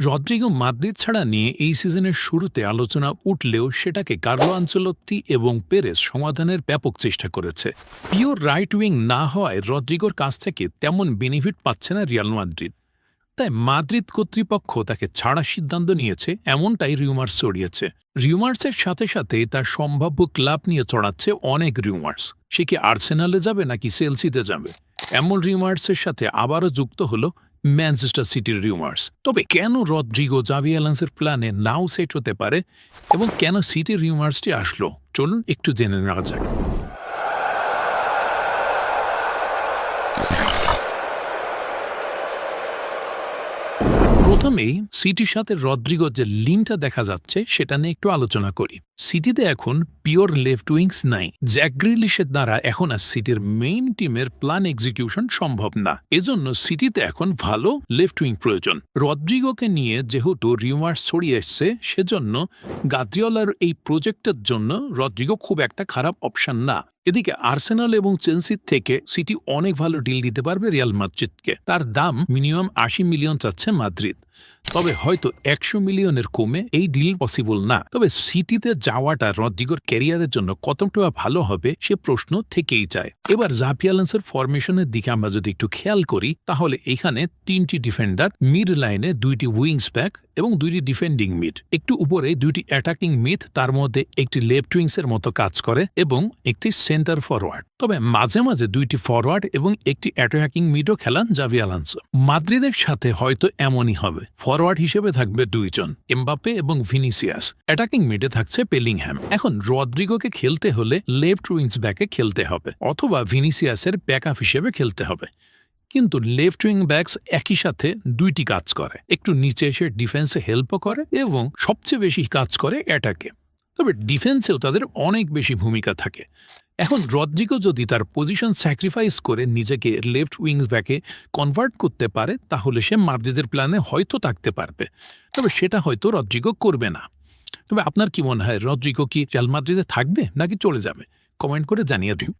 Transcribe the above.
Rodrigo Madrid ছাড়া নিয়ে এই সিজনের শুরুতে আলোচনা উঠলেও সেটাকে কার্লো আঞ্চলত্তি এবং পেরেস সমাধানের ব্যাপক চেষ্টা করেছে। পিওর রাইট উইং না হওয়ায় রদ্রিগোর কাছ থেকে তেমন বেনিফিট পাচ্ছে না রিয়াল মাদ্রিদ। তাই মাদ্রিদ কর্তৃপক্ষ তাকে ছাড়ার সিদ্ধান্ত নিয়েছে, এমনটাই রিউমার্স ছড়িয়েছে। রিউমার্সের সাথে সাথে তার সম্ভাব্য ক্লাব নিয়ে চড়াচ্ছে অনেক রিউমার্স। সে কি আর্সেনালে যাবে নাকি সেলসিতে যাবে? এমন রিউমার্সের সাথে আবারও যুক্ত হলো ম্যানচেস্টার সিটির রিউমার্স তবে কেন রদ্রিগো জাভি অ্যালান্সের প্ল্যানে নাও সেট হতে পারে এবং কেন সিটির রিউমার্সটি আসলো? চলুন একটু জেনে নেওয়া যাক। প্রথমেই সিটির সাথে রদ্রিগোর যে লিনটা দেখা যাচ্ছে, সেটা নিয়ে একটু আলোচনা করি। সিটিতে এখন পিওর লেফট উইংস নাই। জ্যাক গ্রিলিশের দ্বারা এখন আর সিটির মেইন টিমের প্ল্যান এক্সিকিউশন সম্ভব না। এজন্য সিটিতে এখন ভালো লেফট উইং প্রয়োজন। রদ্রিগোকে নিয়ে যেহেতু রিউমার্স ছড়িয়ে এসছে, সেজন্য গাদ্রিওলার এই প্রজেক্টের জন্য রদ্রিগো খুব একটা খারাপ অপশন না। এদিকে আর্সেনাল এবং চেলসির থেকে সিটি অনেক ভালো ডিল দিতে পারবে রিয়াল মাদ্রিদকে। তার দাম মিনিমাম আশি মিলিয়ন চাচ্ছে মাদ্রিদ। তবে হয়তো একশো মিলিয়নের কমে এই ডিল পসিবল না। তবে সিটিতে যাওয়াটা রদ্রিগোর ক্যারিয়ারের জন্য কতটা ভালো হবে সে প্রশ্ন থেকেই যায়। এবার জাপিয়ালেন্সের ফরমেশনের দিকে আমরা যদি একটু খেয়াল করি, তাহলে এখানে তিনটি ডিফেন্ডার, মিড লাইনে দুইটি উইংস ব্যাক এবং দুইটি ডিফেন্ডিং মিড। একটু উপরে দুইটি অ্যাটাকিং মিড, তার মধ্যে একটি লেফট উইংসের মতো কাজ করে এবং একটি সেন্টার ফরওয়ার্ড। তবে মাঝে মাঝে দুইটি ফরওয়ার্ড এবং একটি অ্যাটাকিং মিডও খেলান জাভি আলান্সো। মাদ্রিদের সাথে হয়তো এমনই হবে। ফরওয়ার্ড হিসেবে থাকবে দুইজন এমবাপে এবং ভিনিসিয়াস। অ্যাটাকিং মিডে থাকছে পেলিংহ্যাম এখন রদ্রিগোকে খেলতে হলে লেফট উইংস ব্যাকে খেলতে হবে অথবা ভিনিসিয়াসের ব্যাকআপ হিসেবে খেলতে হবে। কিন্তু লেফট উইং ব্যাকস একই সাথে দুইটি কাজ করে। একটু নিচে এসে ডিফেন্সে হেল্পও করে এবং সবচেয়ে বেশি কাজ করে অ্যাটাকে তবে ডিফেন্সেও তাদের অনেক বেশি ভূমিকা থাকে। এখন রদ্রিগো যদি তার পজিশন স্যাক্রিফাইস করে নিজেকে লেফট উইংস ব্যাকে কনভার্ট করতে পারে, তাহলে সে মার্জিদের প্ল্যানে হয়তো থাকতে পারবে। তবে সেটা হয়তো রদ্রিগো করবে না। তবে আপনার কি মনে হয় রদ্রিকো কি রিয়াল মাদ্রিদে থাকবে নাকি চলে যাবে? কমেন্ট করে জানিয়ে দিন